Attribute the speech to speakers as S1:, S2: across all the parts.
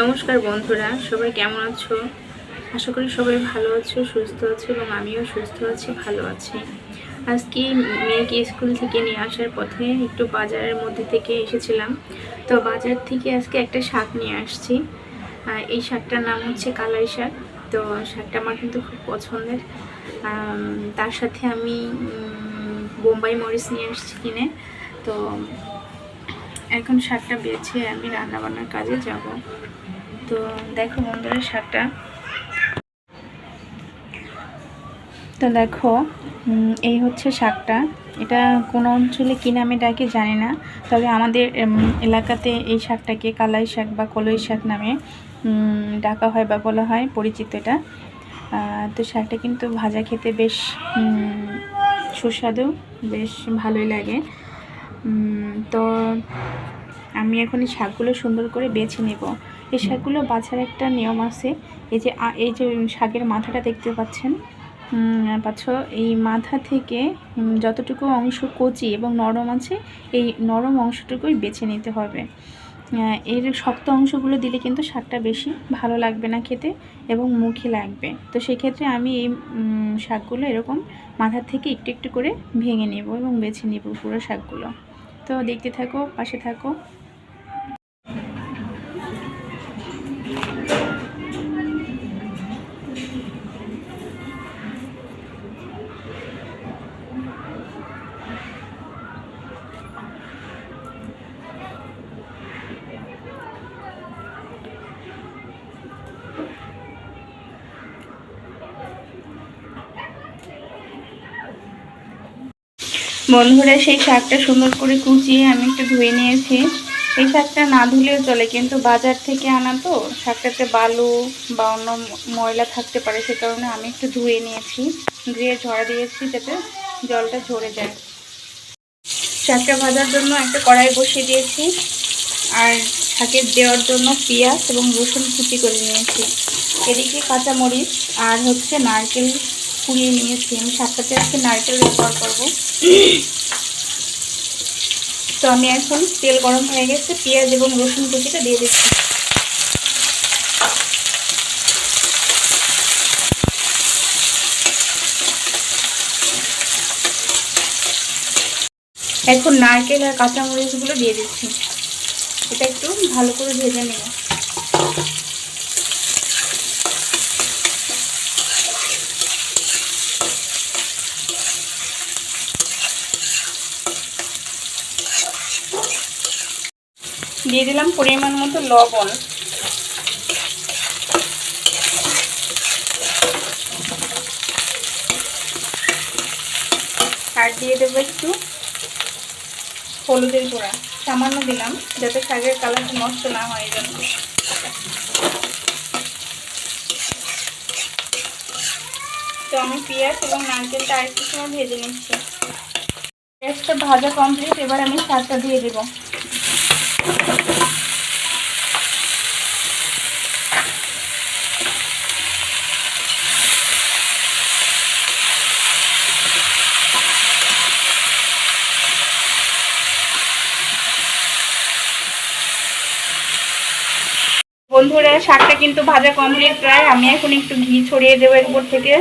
S1: নমস্কার বন্ধুরা, সবাই কেমন আছো? আশা করি সবাই ভালো আছো, সুস্থ আছো এবং আমিও সুস্থ আছি, ভালো আছি। আজকে মেয়েকে স্কুল থেকে নিয়ে আসার পথে একটু বাজারের মধ্যে থেকে এসেছিলাম। তো বাজার থেকে আজকে একটা শাক নিয়ে আসছি। এই শাকটার নাম হচ্ছে কালাই শাক। তো শাকটা আমার কিন্তু খুব পছন্দের। তার সাথে আমি বোম্বাই মরিচ নিয়ে আসছি কিনে। তো এখন শাকটা বেছে আমি রান্নাবান্নার কাজে যাব। তো দেখো বন্ধুরা শাকটা। তো দেখো এই হচ্ছে শাকটা। এটা কোন অঞ্চলে কী নামে ডাকে জানি না, তবে আমাদের এলাকাতে এই শাকটাকে কালাই শাক বা কলই শাক নামে ডাকা হয় বা বলা হয়, পরিচিত এটা। তো শাকটা কিন্তু ভাজা খেতে বেশ সুস্বাদু, বেশ ভালোই লাগে। তো আমি এখন এই শাকগুলো সুন্দর করে বেছে নেব। এই শাকগুলো বাছার একটা নিয়ম আছে। এই যে এই যে শাকের মাথাটা দেখতে পাচ্ছেন? পাচ্ছ? এই মাথা থেকে যতটুকু অংশ কচি এবং নরম আছে, এই নরম অংশটুকুই বেছে নিতে হবে। এর শক্ত অংশগুলো দিলে কিন্তু শাকটা বেশি ভালো লাগবে না খেতে এবং মুখে লাগবে। তো সেক্ষেত্রে আমি এই শাকগুলো এরকম মাথা থেকে একটু একটু করে ভেঙে নেব এবং বেছে নেব পুরো শাকগুলো। তো দেখতে থাকো, পাশে থাকো। বন্ধুরা, সেই শাকটা সুন্দর করে কুচিয়ে আমি একটু ধুয়ে নিয়েছি। এই শাকটা না ধুলেও চলে, কিন্তু বাজার থেকে আনা তো, শাকটাতে বালু বা অন্য ময়লা থাকতে পারে, সে কারণে আমি একটু ধুয়ে নিয়েছি। ধুয়ে ঝরা দিয়েছি যাতে জলটা ঝরে যায়। শাকটা ভাজার জন্য একটা কড়াই বসিয়ে দিয়েছি, আর শাকে দেওয়ার জন্য পেঁয়াজ এবং রসুন কুচি করে নিয়েছি। এদিকে কাঁচামরিচ আর হচ্ছে নারকেল কুড়িয়ে নিয়েছি। আমি শাকটাতে আজকে নারকেল ব্যবহার করব। তো আমি এখন তেল গরম হয়ে গেছে, পেঁয়াজ এবং রসুন কুচিটা দিয়ে দিচ্ছি। এখন নারকেল আর কাঁচামরিচগুলো দিয়ে দিচ্ছি। এটা একটু ভালো করে ভেজে নেব দিয়ে দিলাম পরিমাণ মতো লবণ। আর দিয়ে দেবো একটু হলুদের গুঁড়া। সামান্য দিলাম, যাতে শাকের কালারটা নষ্ট না হয় জন্য। তো আমি পেঁয়াজ এবং নারকেলটা আরেকটু সময় ভেজে নিচ্ছি। পেঁয়াজটা ভাজা কমপ্লিট এবার আমি শাকটা দিয়ে দেবো। বন্ধুরা, শাকটা কিন্তু ভাজা কমপ্লিট প্রায়। আমি এখন একটু ঘি ছড়িয়ে দেবো এর উপর থেকে।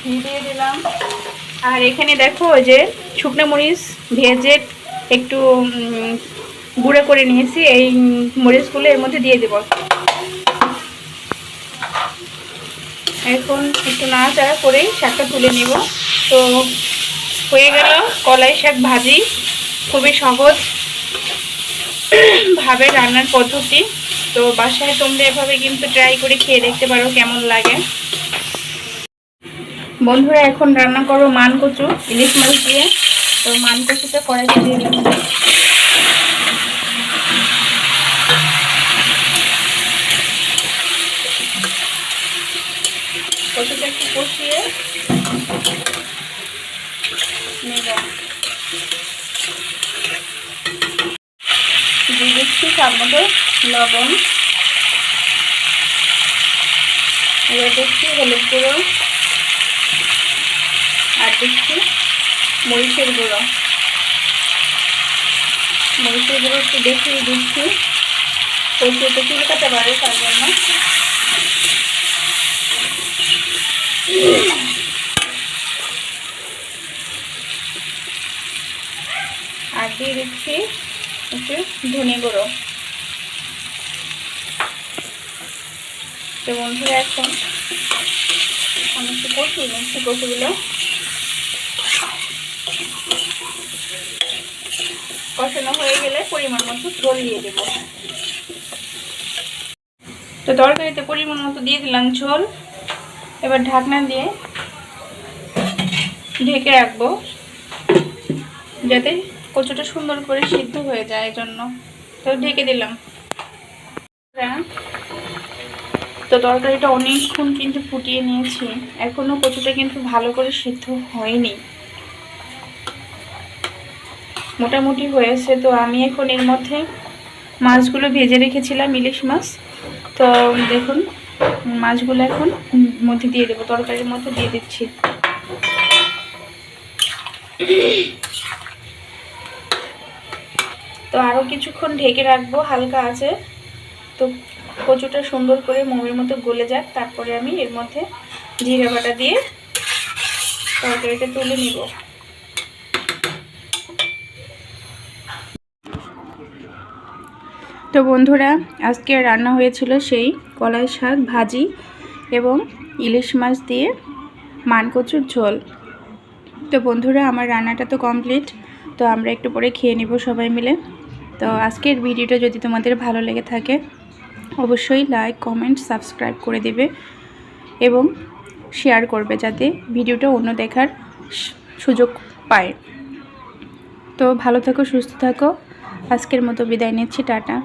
S1: ঘি দিয়ে দিলাম। আর এখানে দেখো যে শুকনো মরিচ ভেজে একটু গুঁড়ো করে নিয়েছি, এই মরিচগুলো এর মধ্যে দিয়ে দেবো। এখন একটু নাড়াচাড়া করেই শাকটা তুলে নিব। তো হয়ে গেল কলাই শাক ভাজি, খুবই সহজ ভাবে রান্নার পদ্ধতি। তো বাসায় তোমরা এভাবে কিন্তু ট্রাই করে খেয়ে দেখতে পারো কেমন লাগে। বন্ধুরা, এখন রান্না করব মান কচু, ইলিশ মাছ দিয়ে। তো মান কচুটা কড়াইতে দিয়ে দিচ্ছি কচুটা একটু দিয়ে দিচ্ছি লবণ। এবার দিচ্ছি হলুদ গুঁড়ো। আর দিচ্ছি মরিচের গুঁড়ো। মরিচের গুঁড়ো একটু বেশি দিচ্ছি। কচু তো চুলকাতে পারে তার জন্য। আর দিয়ে দিচ্ছি একটু ধনে গুঁড়ো। তো বন্ধুরা এখন আমি একটু কষিয়ে নিচ্ছি কচুগুলো কষানো হয়ে গেলে পরিমাণ মতো ঝোল দিয়ে দেব। তো তরকারিতে পরিমাণ মতো দিয়ে দিলাম ঝোল। এবার ঢাকনা দিয়ে ঢেকে রাখব, যাতে কচুটা সুন্দর করে সিদ্ধ হয়ে যায় জন্য তো ঢেকে দিলাম। তো তরকারিটা অনেকক্ষণ কিন্তু ফুটিয়ে নিয়েছি। এখনও কচুটা কিন্তু ভালো করে সিদ্ধ হয়নি। মোটামুটি হয়েছে, তো আমি এখন এর মধ্যে মাছগুলো ভেজে রেখেছিলাম ইলিশ মাছ। তো দেখুন, মাছগুলো এখন মধ্যে দিয়ে দেবো, তরকারির মধ্যে দিয়ে দিচ্ছি। তো আরও কিছুক্ষণ ঢেকে রাখব, হালকা আছে। তো কচুটা সুন্দর করে মোমের মতো গলে যাক, তারপরে আমি এর মধ্যে জিরে বাটা দিয়ে তরকারিটা তুলে নিব। তো বন্ধুরা, আজকে রান্না হয়েছিল সেই কলাই শাক ভাজি এবং ইলিশ মাছ দিয়ে মানকচুর ঝোল। তো বন্ধুরা, আমার রান্নাটা তো কমপ্লিট, তো আমরা একটু পরে খেয়ে নেব সবাই মিলে। তো আজকের ভিডিওটা যদি তোমাদের ভালো লেগে থাকে, অবশ্যই লাইক কমেন্ট সাবস্ক্রাইব করে দেবে এবং শেয়ার করবে যাতে ভিডিওটা অন্য দেখার সুযোগ পায়। তো ভালো থাকো, সুস্থ থাকো। আজকের মতো বিদায় নিচ্ছি, টাটা।